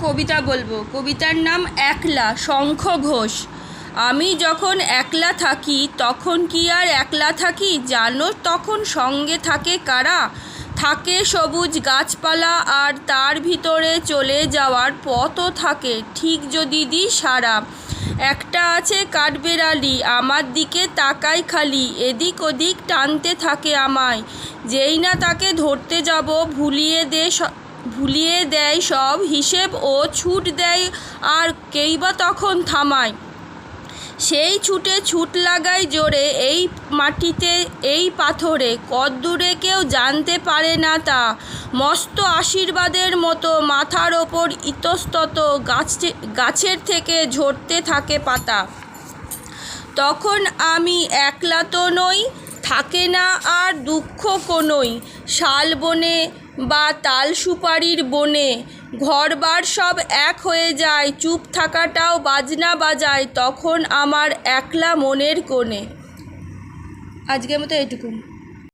কবিতা বলব। কবিতার নাম একলা, শঙ্খ ঘোষ। আমি যখন একলা থাকি, তখন কি আর একলা থাকি? জানো তখন সঙ্গে থাকে কারা? থাকে সবুজ গাছপালা আর তার ভিতরে চলে যাওয়ার পথও থাকে, ঠিক যদি দিই সারা। একটা আছে কাঠবেড়ালি, আমার দিকে তাকাই খালি, এদিক ওদিক টানতে থাকে আমায়। যেই না তাকে ধরতে যাব, ভুলিয়ে দে ভুলিয়ে দেয় সব হিসেব ও ছুট দেয় আর কেই বা তখন থামায়। সেই ছুটে ছুট লাগাই জোরে এই মাটিতে, এই পাথরে। কদ্দূরে কেউ জানতে পারে না তা। মস্ত আশীর্বাদের মতো মাথার ওপর ইতস্তত গাছে, গাছের থেকে ঝরতে থাকে পাতা। তখন আমি একলা তো নই থাকে না আর দুঃখ কোনোই। শাল বনে বা তাল সুপারির বনে। ঘরবার সব এক হয়ে যায়, চুপ থাকাটাও বাজনা বাজায়, তখন আমার একলা মনের কোণে। আজকের মতো এটুকু